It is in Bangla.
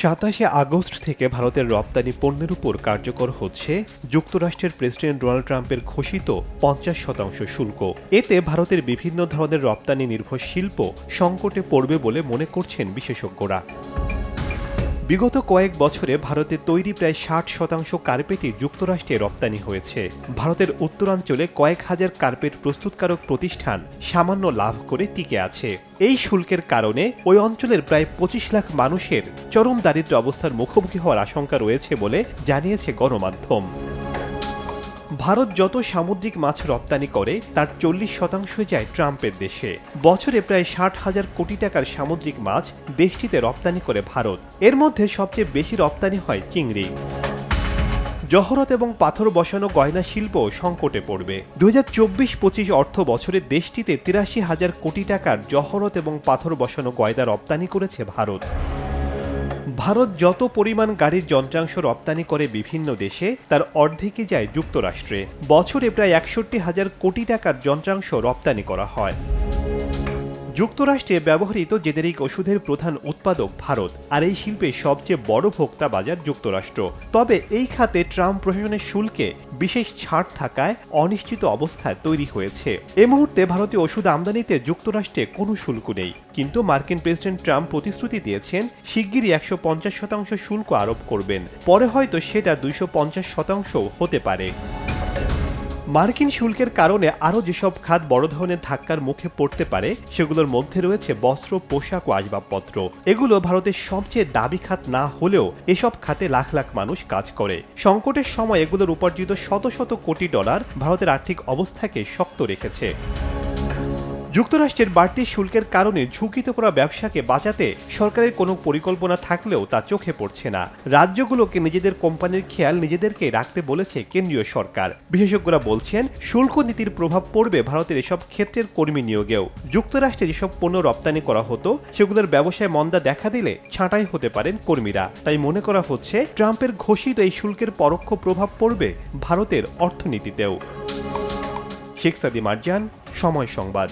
সাতাশে আগস্ট থেকে ভারতের রপ্তানি পণ্যের উপর কার্যকর হচ্ছে, যুক্তরাষ্ট্রের প্রেসিডেন্ট ডোনাল্ড ট্রাম্পের ঘোষিত পঞ্চাশ শতাংশ শুল্ক। এতে ভারতের বিভিন্ন ধরনের রপ্তানি নির্ভর শিল্প সংকটে পড়বে বলে মনে করছেন বিশেষজ্ঞরা। বিগত কয়েক বছরে ভারতে তৈরি প্রায় ষাট শতাংশ কার্পেটই যুক্তরাষ্ট্রে রপ্তানি হয়েছে। ভারতের উত্তরাঞ্চলে কয়েক হাজার কার্পেট প্রস্তুতকারক প্রতিষ্ঠান সামান্য লাভ করে টিকে আছে। এই শুল্কের কারণে ওই অঞ্চলের প্রায় পঁচিশ লাখ মানুষের চরম দারিদ্র অবস্থার মুখোমুখি হওয়ার আশঙ্কা রয়েছে বলে জানিয়েছে গণমাধ্যম। ভারত যত সামুদ্রিক মাছ রপ্তানি করে, তার চল্লিশ শতাংশ যায় ট্রাম্পের দেশে। বছরে প্রায় ষাট হাজার কোটি টাকার সামুদ্রিক মাছ দেশটিতে রপ্তানি করে ভারত। এর মধ্যে সবচেয়ে বেশি রপ্তানি হয় চিংড়ি। জহরত এবং পাথর বসানো গয়না শিল্প সংকটে পড়বে। দু হাজার চব্বিশ পঁচিশ অর্থ বছরে দেশটিতে তিরাশি হাজার কোটি টাকার জহরত এবং পাথর বসানো গয়না রপ্তানি করেছে ভারত। ভারত যত পরিমাণ গাড়ির যন্ত্রাংশ রপ্তানি করে বিভিন্ন দেশে, তার অর্ধেকই যায় যুক্তরাষ্ট্রে। বছরে প্রায় একষট্টি হাজার কোটি টাকার যন্ত্রাংশ রপ্তানি করা হয়। যুক্তরাষ্ট্রে ব্যবহৃত জেনেরিক ওষুধের প্রধান উৎপাদক ভারত, আর এই শিল্পে সবচেয়ে বড় ভোক্তা বাজার যুক্তরাষ্ট্র। তবে এই খাতে ট্রাম্প প্রশাসনের শুল্কে বিশেষ ছাড় থাকায় অনিশ্চিত অবস্থায় তৈরি হয়েছে। এ মুহূর্তে ভারতীয় ওষুধ আমদানিতে যুক্তরাষ্ট্রে কোনো শুল্ক নেই। কিন্তু মার্কিন প্রেসিডেন্ট ট্রাম্প প্রতিশ্রুতি দিয়েছেন, শিগগিরই একশো পঞ্চাশ শতাংশ শুল্ক আরোপ করবেন। পরে হয়তো সেটা দুইশো পঞ্চাশ শতাংশ হতে পারে। মার্কিন শুল্কের কারণে আরও যেসব খাত বড় ধরনের ধাক্কার মুখে পড়তে পারে, সেগুলোর মধ্যে রয়েছে বস্ত্র, পোশাক ও আসবাবপত্র। এগুলো ভারতের সবচেয়ে দাবি খাত না হলেও এসব খাতে লাখ লাখ মানুষ কাজ করে। সংকটের সময় এগুলোর উপার্জিত শত শত কোটি ডলার ভারতের আর্থিক অবস্থাকে শক্ত রেখেছে। যুক্তরাষ্ট্রের বাড়তি শুল্কের কারণে ঝুঁকিতে পড়া ব্যবসাকে বাঁচাতে সরকারের কোনো পরিকল্পনা থাকলেও তা চোখে পড়ছে না। রাজ্যগুলোকে নিজেদের কোম্পানির খেয়াল নিজেদেরকে রাখতে বলেছে কেন্দ্রীয় সরকার। বিশেষজ্ঞরা বলছেন, শুল্ক নীতির প্রভাব পড়বে ভারতের এসব ক্ষেত্রের কর্মী নিয়োগেও। যুক্তরাষ্ট্রে যেসব পণ্য রপ্তানি করা হতো, সেগুলোর ব্যবসায় মন্দা দেখা দিলে ছাঁটাই হতে পারেন কর্মীরা। তাই মনে করা হচ্ছে, ট্রাম্পের ঘোষিত এই শুল্কের পরোক্ষ প্রভাব পড়বে ভারতের অর্থনীতিতেও। শেখ সাদি মার্জান সময় সংবাদ।